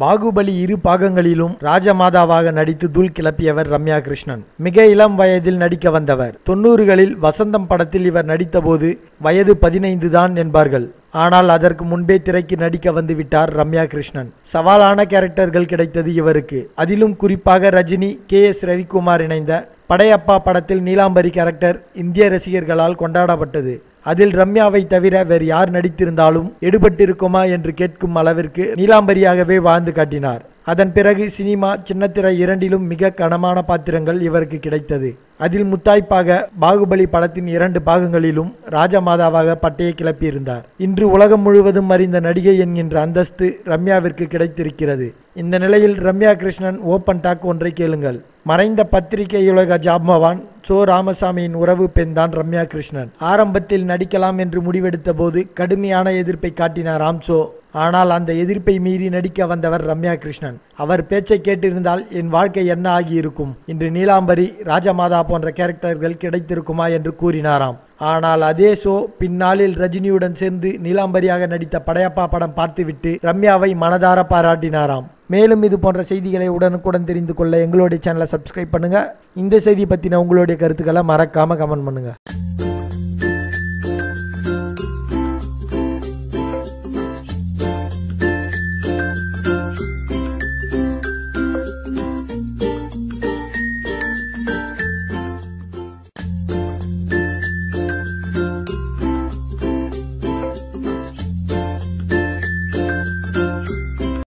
பாகுபலி இரு பாகங்களிலும் ராஜமாதாவாக நடித்து தூள் கிளப்பியவர் ரம்யா கிருஷ்ணன் மிக இளம் வயதில் நடிக்க வந்தவர். தொண்ணூறுகளில் வசந்தம் படத்தில் இவர் நடித்தபோது வயது பதினைந்து தான் என்பார்கள். ஆனால் அதற்கு முன்பே திரைக்கு நடிக்க வந்து விட்டார் ரம்யா கிருஷ்ணன் சவாலான கேரக்டர்கள் கிடைத்தது இவருக்கு. அதிலும் குறிப்பாக ரஜினி கே எஸ் ரவிக்குமார் இணைந்த படையப்பா படத்தில் நீலாம்பரி கேரக்டர் இந்திய ரசிகர்களால் கொண்டாடப்பட்டது. அதில் ரம்யாவை தவிர வேறு யார் நடித்திருந்தாலும் எடுபட்டிருக்குமா என்று கேட்கும் அளவிற்கு நீலாம்பரியாகவே வாழ்ந்து காட்டினார். அதன் பிறகு சினிமா சின்னத்திரை இரண்டிலும் மிக கனமான பாத்திரங்கள் இவருக்கு கிடைத்தது. அதில் முத்தாய்ப்பாக பாகுபலி படத்தின் இரண்டு பாகங்களிலும் ராஜமாதாவாக பட்டையை கிளப்பியிருந்தார். இன்று உலகம் முழுவதும் அறிந்த நடிகை என்கின்ற அந்தஸ்து ரம்யாவிற்கு கிடைத்திருக்கிறது. இந்த நிலையில் ரம்யா கிருஷ்ணன் ஓப்பன் டாக் ஒன்றை கேளுங்கள். மறைந்த பத்திரிகை உலக ஜாம்பவான் சோ ராமசாமியின் உறவு பெண்தான் ரம்யா கிருஷ்ணன். ஆரம்பத்தில் நடிக்கலாம் என்று முடிவெடுத்த போது கடுமையான எதிர்ப்பை காட்டினார் ராம்சோ ஆனால் அந்த எதிர்ப்பை மீறி நடிக்க வந்தவர் ரம்யா கிருஷ்ணன். அவர் பேச்சை கேட்டிருந்தால் என் வாழ்க்கை என்ன ஆகியிருக்கும்? இன்று நீலாம்பரி ராஜமாதா போன்ற கேரக்டர்கள் கிடைத்திருக்குமா என்று கூறினாராம். ஆனால் அதே ஷோ பின்னாளில் ரஜினியுடன் சேர்ந்து நீலாம்பரியாக நடித்த படையப்பா படம் பார்த்துவிட்டு ரம்யாவை மனதார பாராட்டினாராம். மேலும் இது போன்ற செய்திகளை உடனுக்குடன் தெரிந்து கொள்ள எங்களுடைய சேனலை சப்ஸ்கிரைப் பண்ணுங்கள் இந்த செய்தி பற்றின உங்களுடைய கருத்துக்களை மறக்காமல் கமெண்ட் பண்ணுங்கள்